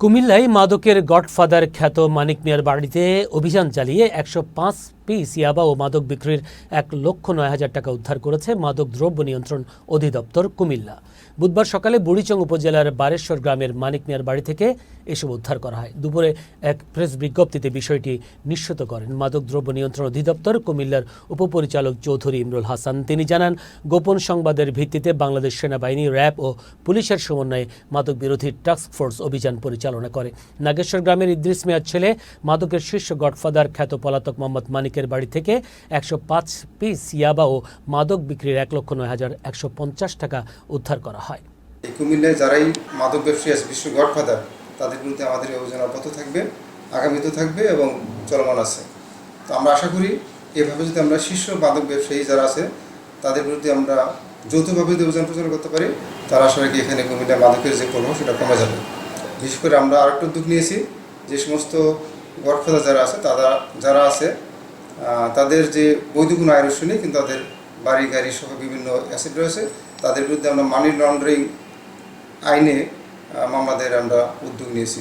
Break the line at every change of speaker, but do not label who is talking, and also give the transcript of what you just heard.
কুমিল্লায় মাদকের গডফাদার খ্যাত মানিক মিয়ার বাড়িতে অভিযান চালিয়ে একশো পাঁচ পাঁচ পিস ইয়াবা ও মাদক বিক্রির এক লক্ষ নয় হাজার টাকা উদ্ধার করেছে মাদক দ্রব্য নিয়ন্ত্রণ অধিদপ্তর কুমিল্লা। বুধবার সকালে বুড়িচং উপজেলার বারেশ্বর গ্রামের মানিক মিয়ার বাড়ি থেকে এসব উদ্ধার করা হয়। দুপুরে এক প্রেস বিজ্ঞপ্তিতে বিষয়টি নিশ্চিত করেন মাদক দ্রব্য নিয়ন্ত্রণ অধিদপ্তর কুমিল্লার উপপরিচালক চৌধুরী ইমরুল হাসান। তিনি জানান, গোপন সংবাদের ভিত্তিতে বাংলাদেশ সেনাবাহিনী, র্যাব ও পুলিশের সমন্বয়ে মাদক বিরোধী টাস্ক ফোর্স অভিযান পরিচালনা করে। নাগেশ্বর গ্রামের ইদ্রিস মিয়ার ছেলে, মাদকের শীর্ষ গডফাদার খ্যাত পলাতক মোহাম্মদ মানিকের বাড়ি থেকে একশো পাঁচ পিস ইয়াবা ও মাদক বিক্রির এক লক্ষ নয় হাজার একশো পঞ্চাশ টাকা উদ্ধার করা হয়।
এই কুমিল্লায় যারাই মাদক ব্যবসায়ী আছে বিশ্ব গডফাদার, তাদের বিরুদ্ধে আমাদের অভিযান অব্যাহত থাকবে আগামীতেও থাকবে এবং চলমান আছে। তো আমরা আশা করি এভাবে যদি আমরা শীর্ষ মাদক ব্যবসায়ী যারা আছে, তাদের বিরুদ্ধে আমরা যৌথভাবে যদি অভিযান পরিচালনা করতে পারি, তারা আসলে কি এখানে কুমিল্লায় মাদকের যে প্রভাব, সেটা কমে যাবে। বিশেষ করে আমরা আরেকটু উদ্যোগ নিয়েছি, যে সমস্ত গডফাদার যারা আছে, তারা যারা আছে তাদের যে বৈধ আয় রয়েছে নেই কিন্তু তাদের বাড়ি, গাড়ি সহ বিভিন্ন অ্যাসেট রয়েছে, তাদের বিরুদ্ধে আমরা মানি লন্ডারিং আইনে মামলাদের আমরা উদ্যোগ নিয়েছি।